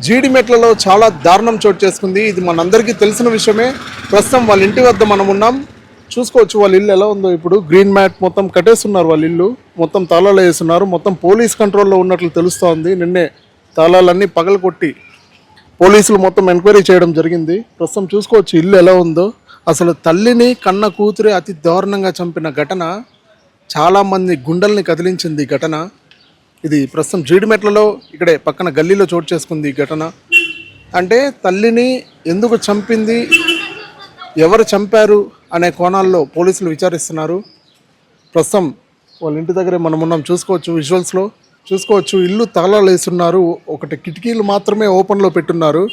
జీడిమెట్లలో చాలా దారుణం చోటు చేసుకుంది. ఇది మనందరికీ తెలిసిన విషయమే. ప్రస్తుతం వాళ్ళ ఇంటి వద్ద మనం ఉన్నాం. చూసుకోవచ్చు వాళ్ళ ఇల్లు ఎలా ఉందో ఇప్పుడు. గ్రీన్ మ్యాట్ మొత్తం కట్టేస్తున్నారు వాళ్ళ ఇల్లు. మొత్తం తాళాలు వేస్తున్నారు. మొత్తం పోలీస్ కంట్రోల్లో ఉన్నట్లు తెలుస్తోంది. నిన్నే తాళాలన్నీ పగల కొట్టి పోలీసులు మొత్తం ఎంక్వైరీ చేయడం జరిగింది. ప్రస్తుతం చూసుకోవచ్చు ఇల్లు ఎలా ఉందో. అసలు తల్లిని కన్న కూతురే అతి దారుణంగా చంపిన ఘటన. చాలామంది గుండెల్ని కదిలించింది ఈ ఘటన. ఇది ప్రస్తుతం జీడిమెట్లలో ఇక్కడే పక్కన గల్లీలో చోటు చేసుకుంది ఈ ఘటన. అంటే తల్లిని ఎందుకు చంపింది ఎవరు చంపారు అనే కోణాల్లో పోలీసులు విచారిస్తున్నారు. ప్రస్తుతం వాళ్ళ ఇంటి దగ్గరే మనం ఉన్నాం చూసుకోవచ్చు విజువల్స్లో. చూసుకోవచ్చు ఇల్లు తాళాలు వేస్తున్నారు. ఒకటి కిటికీలు మాత్రమే ఓపెన్లో పెట్టున్నారు.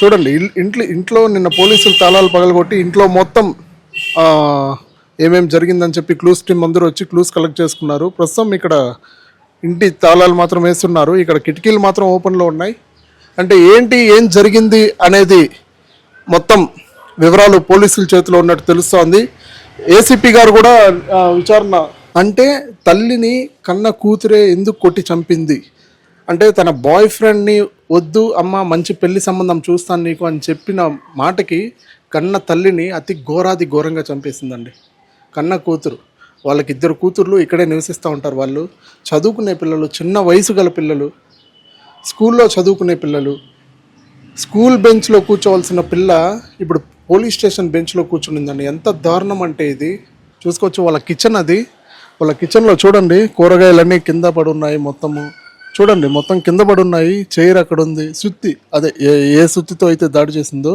చూడండి ఇంట్లో ఇంట్లో నిన్న పోలీసులు తాళాలు పగలగొట్టి ఇంట్లో మొత్తం ఏమేమి జరిగిందని చెప్పి క్లూస్ టీం అందరూ వచ్చి క్లూస్ కలెక్ట్ చేసుకున్నారు. ప్రస్తుతం ఇక్కడ ఇంటి తాళాలు మాత్రం వేస్తున్నారు. ఇక్కడ కిటికీలు మాత్రం ఓపెన్లో ఉన్నాయి. అంటే ఏంటి ఏం జరిగింది అనేది మొత్తం వివరాలు పోలీసుల చేతిలో ఉన్నట్టు తెలుస్తోంది. ఏసీపీ గారు కూడా విచారణ. అంటే తల్లిని కన్న కూతురే ఎందుకు కొట్టి చంపింది? అంటే తన బాయ్ ఫ్రెండ్ని వద్దు అమ్మ మంచి పెళ్ళి సంబంధం చూస్తాను నీకు అని చెప్పిన మాటకి కన్న తల్లిని అతి ఘోరాది ఘోరంగా చంపేసిందండి. కన్న కూతురు. వాళ్ళకి ఇద్దరు కూతుర్లు ఇక్కడే నివసిస్తూ ఉంటారు వాళ్ళు. చదువుకునే పిల్లలు చిన్న వయసు గల పిల్లలు స్కూల్లో చదువుకునే పిల్లలు స్కూల్ బెంచ్లో కూర్చోవలసిన పిల్ల ఇప్పుడు పోలీస్ స్టేషన్ బెంచ్లో కూర్చునిందండి. ఎంత దారుణం అంటే ఇది. చూసుకోవచ్చు వాళ్ళ కిచెన్ అది. వాళ్ళ కిచెన్లో చూడండి కూరగాయలన్నీ కింద పడున్నాయి మొత్తము. చూడండి మొత్తం కింద పడి ఉన్నాయి చైర్ అక్కడ ఉంది సుత్తి అదే ఏ ఏ సుత్తితో అయితే దాడి చేసిందో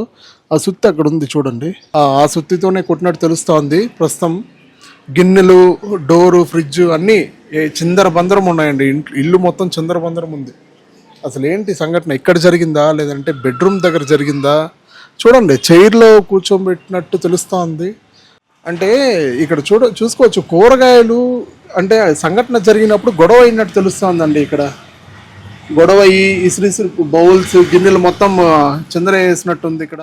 ఆ సుత్తి అక్కడ ఉంది చూడండి ఆ సుత్తితోనే కొట్టినట్టు తెలుస్తోంది. ప్రస్తుతం గిన్నెలు డోరు ఫ్రిడ్జ్ అన్నీ ఏ చిందర బందరం ఉన్నాయండి. ఇల్లు మొత్తం చిందర బందరం ఉంది. అసలు ఏంటి సంఘటన? ఇక్కడ జరిగిందా? లేదంటే బెడ్రూమ్ దగ్గర జరిగిందా? చూడండి చైర్లో కూర్చోబెట్టినట్టు తెలుస్తోంది. అంటే ఇక్కడ చూడ చూసుకోవచ్చు కూరగాయలు అంటే సంఘటన జరిగినప్పుడు గొడవ అయినట్టు తెలుస్తోందండి ఇక్కడ. గొడవ ఈ ఇసురు ఇసురు బౌల్స్ గిన్నెలు మొత్తం చిందర వేసినట్టుంది ఇక్కడ.